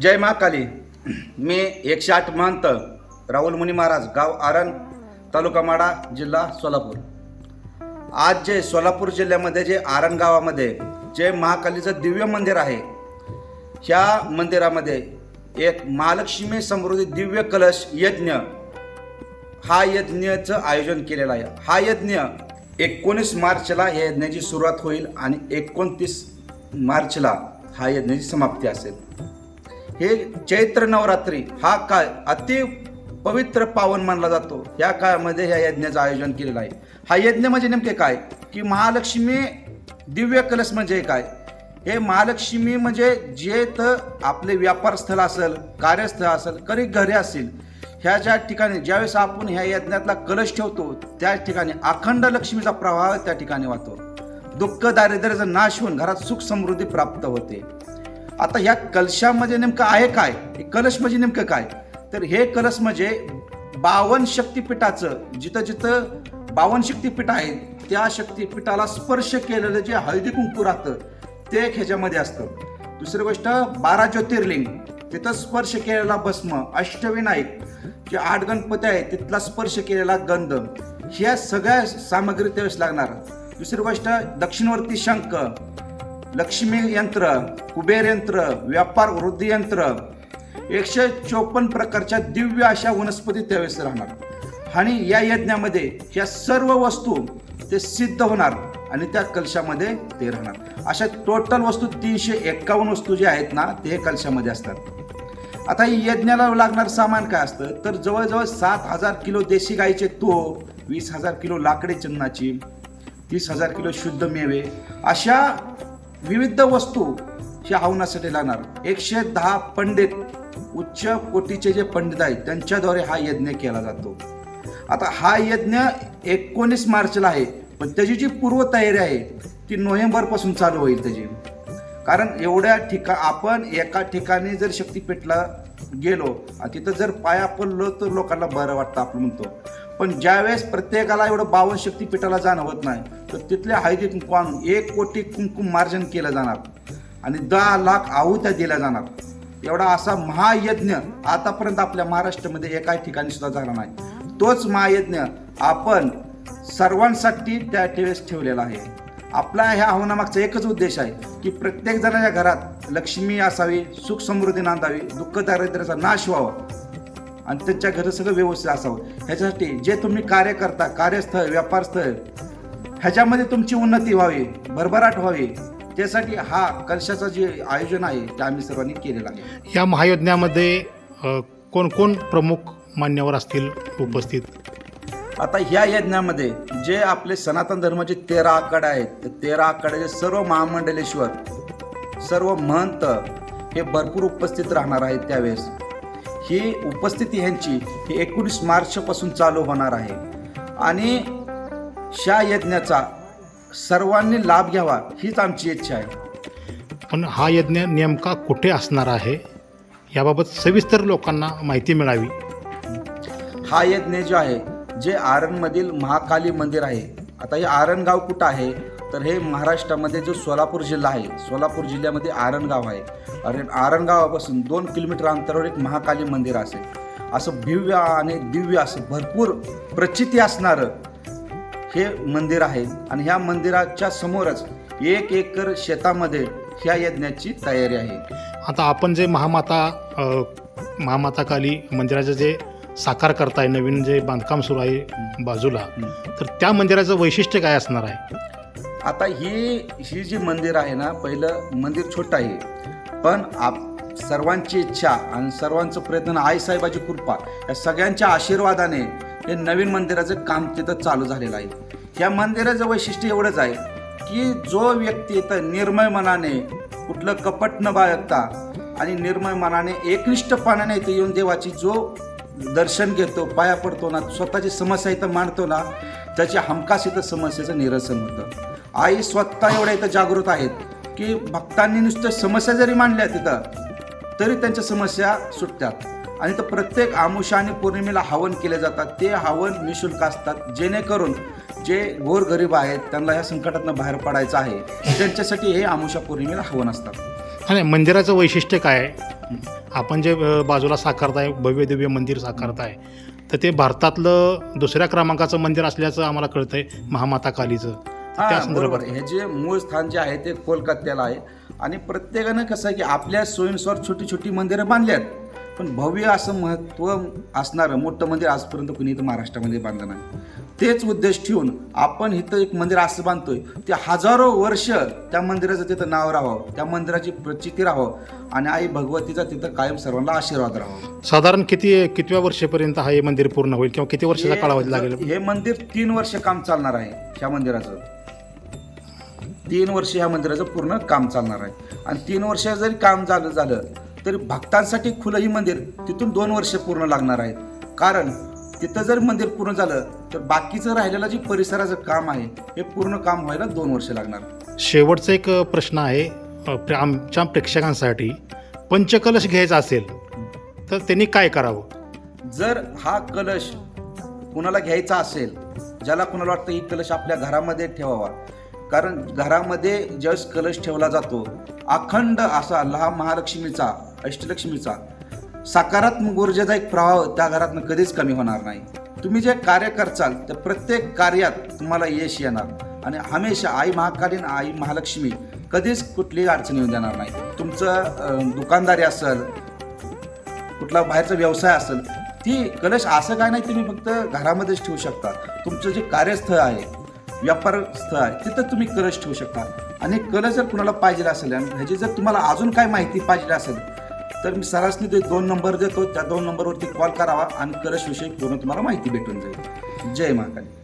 जय महाकाली. मी एकशे आठ महंत राहुल मुनी महाराज गाव आरण तालुका माडा जिल्हा सोलापूर. आज जे सोलापूर जिल्ह्यामध्ये जे आरण गावामध्ये जे महाकालीचं दिव्य मंदिर आहे ह्या मंदिरामध्ये एक महालक्ष्मी समृद्धी दिव्य कलश यज्ञ हा यज्ञचं आयोजन केलेलं आहे. हा यज्ञ एकोणीस मार्चला या यज्ञाची सुरुवात होईल आणि एकोणतीस मार्चला हा यज्ञाची समाप्ती असेल. हे चैत्र नवरात्री हा काळ अति पवित्र पावन मानला जातो. या काळामध्ये ह्या यज्ञाचं आयोजन केलेलं आहे. हा यज्ञ म्हणजे नेमके काय? की महालक्ष्मी दिव्य कलश म्हणजे काय? हे महालक्ष्मी म्हणजे जे तर आपले व्यापार स्थळ असेल कार्यस्थळ असेल कधी घरे असतील ह्या ज्या ठिकाणी ज्यावेळेस आपण ह्या यज्ञातला कलश ठेवतो त्या ठिकाणी अखंड लक्ष्मीचा प्रवाह त्या ठिकाणी वाहतो. दुःख दारिद्र्याचा नाश होऊन घरात सुख समृद्धी प्राप्त होते. आता ह्या कलशामध्ये नेमकं आहे काय? हे कलश म्हणजे नेमकं काय? तर हे कलश म्हणजे बावन शक्तिपीठाचं जिथं जिथं बावन शक्तिपीठ आहे त्या शक्तिपीठाला स्पर्श केलेलं जे हळदी कुंकू राहतं ते एक ह्याच्यामध्ये असतं. दुसरी गोष्ट बारा ज्योतिर्लिंग. तिथं स्पर्श केलेला भस्म अष्टविनायक जे आठ गणपती आहेत तिथला स्पर्श केलेला गंध ह्या सगळ्या सामग्री त्यावेळेस लागणार. दुसरी गोष्ट दक्षिणवर्ती शंख. लक्ष्मी यंत्र कुबेर यंत्र व्यापार वृद्धी यंत्र एकशे चोपन्न प्रकारच्या दिव्य अशा वनस्पती त्यावेळेस राहणार. आणि या यज्ञामध्ये या सर्व वस्तू ते सिद्ध होणार आणि त्या कलशामध्ये ते राहणार. अशा टोटल वस्तू तीनशे एक्कावन्न वस्तू जे आहेत ना ते कलशामध्ये असतात. आता यज्ञाला लागणार सामान काय असतं? तर जवळजवळ सात हजार किलो देशी गाईचे तो वीस हजार किलो लाकडे चन्नाची तीस हजार किलो शुद्ध मेवे अशा विविध वस्तू ही हवनासाठी लागणार. एकशे दहा पंडित उच्च कोटीचे जे पंडित आहेत त्यांच्याद्वारे हा यज्ञ केला जातो. आता हा यज्ञ एकोणीस मार्चला आहे पण त्याची जी पूर्वतयारी आहे ती नोव्हेंबरपासून चालू होईल त्याची. कारण एवढ्या ठिका आपण एका ठिकाणी जर शक्तीपीठला गेलो तिथं जर पाया पडलो तर लोकांना बरं वाटतं आपण म्हणतो. पण ज्यावेळेस प्रत्येकाला एवढं बावन शक्तीपीठाला जाणं होत नाही तर तिथल्या हळदी कुंकू आणून एक कोटी कुंकुम मार्जन केलं जाणार आणि दहा लाख आहुत्या दिल्या जाणार. एवढा असा महायज्ञ आतापर्यंत आपल्या महाराष्ट्रामध्ये एका ठिकाणी सुद्धा झाला नाही. तोच महायज्ञ आपण सर्वांसाठी त्या ठेवेस ठेवलेला आहे. आपला ह्या आव्हानामागचा एकच उद्देश आहे की प्रत्येक जणाच्या घरात लक्ष्मी असावी सुख समृद्धी नांदावी दुःख दारिद्र्याचा नाश व्हावा. आणि त्यांच्या घरं सगळं व्यवस्थित असावं. ह्याच्यासाठी जे तुम्ही कार्य करता कार्यस्थळ व्यापारस्थळ ह्याच्यामध्ये तुमची उन्नती व्हावी भरभराट व्हावी. त्यासाठी हा कलशाचं जे आयोजन आहे ते आम्ही सर्वांनी केलेलं आहे. या महायज्ञामध्ये अ, कोण कोण प्रमुख मान्यवर असतील उपस्थित? आता ह्या यज्ञामध्ये जे आपले सनातन धर्माचे तेरा आखाडे आहेत ते तेरा आखाड्याचे सर्व महामंडलेश्वर सर्व महंत हे भरपूर उपस्थित राहणार आहेत त्यावेळेस. ही उपस्थिती ह्यांची ही एकोणीस मार्चपासून चालू होणार आहे. आणि ह्या यज्ञाचा सर्वांनी लाभ घ्यावा हीच आमची इच्छा आहे. पण हा यज्ञ नेमका कुठे असणार आहे याबाबत सविस्तर लोकांना माहिती मिळावी. हा यज्ञ जो आहे जे आरणमधील महाकाली मंदिर आहे आता हे आरण गाव कुठं आहे तर हे महाराष्ट्रामध्ये जो सोलापूर जिल्हा आहे सोलापूर जिल्ह्यामध्ये आरण गाव आहे. अरे आरण गावापासून दोन किलोमीटर अंतरावर एक महाकाली मंदिर असेल. असं भव्य आणि दिव्य असं भरपूर प्रचिती असणारं हे मंदिर आहे. आणि ह्या मंदिराच्या समोरच एक एकर शेतामध्ये ह्या यज्ञाची तयारी आहे. आता आपण जे महामाता महामाता काली मंदिराचं जे साकार करताय नवीन जे बांधकाम सुरू आहे बाजूला तर त्या मंदिराचं वैशिष्ट्य काय असणार आहे? आता ही ही जी मंदिर आहे ना पहिलं मंदिर छोटं आहे. पण आप सर्वांची इच्छा आणि सर्वांचं प्रयत्न आई आईसाहेबाची कृपा या सगळ्यांच्या आशीर्वादाने हे नवीन मंदिराचं काम तिथं चालू झालेलं आहे. या मंदिराचं वैशिष्ट्य एवढंच आहे की जो व्यक्ती इथं निर्मय मनाने कुठलं कपट न बाळगता आणि निर्मय मनाने एकनिष्ठपणाने इथे येऊन देवाची जो दर्शन घेतो पाया पडतो ना स्वतःची समस्या इथं मांडतो ना त्याची हमखास इथं समस्येचं निरसन होतं. आई स्वतः एवढ्या इथं जागृत आहेत. की भक्तांनी नुसतं समस्या जरी मांडल्या तिथं तरी त्यांच्या समस्या सुटतात. आणि तर प्रत्येक आमुषा आणि पौर्णिमेला हवन केले जातात. ते हवन निशुल्क असतात जेणेकरून जे गोरगरीब आहेत त्यांना ह्या संकटातनं बाहेर पडायचं आहे. त्यांच्यासाठी हे आमुषा पौर्णिमेला हवन असतात. आणि मंदिराचं वैशिष्ट्य काय आहे? आपण जे बाजूला साकारताय भव्य दिव्य मंदिर साकारताय तर ते भारतातलं दुसऱ्या क्रमांकाचं मंदिर असल्याचं आम्हाला कळतंय महामाता कालीचं. त्या बरोबर. हे जे मूळ स्थान जे आहे ते कोलकात्याला आहे. आणि प्रत्येकानं कसं आहे की आपल्या सोयीनुसार छोटी छोटी मंदिरं बांधली आहेत पण भव्य असं महत्त्व असणारं मोठं मंदिर आजपर्यंत कुणी इथं महाराष्ट्रामध्ये बांधलं नाही. तेच उद्देश ठेवून आपण इथं एक मंदिर असं बांधतोय ते हजारो वर्ष त्या मंदिराचं तिथं नाव राहावं त्या मंदिराची प्रचिती राहावं आणि आई भगवतीचा तिथं कायम सर्वांना आशीर्वाद राहावा. साधारण किती कितव्या वर्षापर्यंत हा हे मंदिर पूर्ण होईल किंवा किती वर्षाचा कालावधी लागेल? हे मंदिर तीन वर्ष काम चालणार आहे ह्या मंदिराचं. तीन वर्ष ह्या मंदिराचं पूर्ण काम चालणार आहे. आणि तीन वर्ष जरी काम झालं झालं तरी भक्तांसाठी खुलं ही मंदिर तिथून दोन वर्ष पूर्ण लागणार आहेत. कारण तिथं जर मंदिर पूर्ण झालं तर बाकीचं राहिलेलं जे परिसराचं काम आहे हे पूर्ण काम व्हायला दोन वर्ष लागणार. शेवटचा एक प्रश्न आहे आमच्या प्रेक्षकांसाठी. पंचकलश घ्यायचा असेल तर त्यांनी काय करावं? जर हा कलश कुणाला घ्यायचा असेल ज्याला कुणाला वाटतं ही कलश आपल्या घरामध्ये ठेवावा. कारण घरामध्ये ज्यावेळेस कलश ठेवला जातो अखंड असा लहान महालक्ष्मीचा अष्टलक्ष्मीचा. सकारात्मक ऊर्जेचा एक प्रभाव त्या घरातनं कधीच कमी होणार नाही. तुम्ही जे कार्य करचाल त्या प्रत्येक कार्यात तुम्हाला यश येणार. आणि हमेशा आई महाकालीन आई महालक्ष्मी कधीच कुठलीही अडचण येऊन देणार नाही. तुमचं दुकानदारी असेल कुठला बाहेरचा व्यवसाय असेल ती कलश असं काय नाही तुम्ही फक्त घरामध्येच ठेवू शकता. तुमचं जे कार्यस्थळ आहे व्यापार स्थळ आहे तिथं तुम्ही कलश ठेवू शकता. आणि कलश जर कुणाला पाहिजे असेल आणि ह्याची जर तुम्हाला अजून काय माहिती पाहिजे असेल तर मी सरासनी ते दोन नंबर देतो. त्या दोन नंबरवरती कॉल करावा आणि कलशविषयी पूर्ण तुम्हाला माहिती भेटून जाईल. जय महाकाली.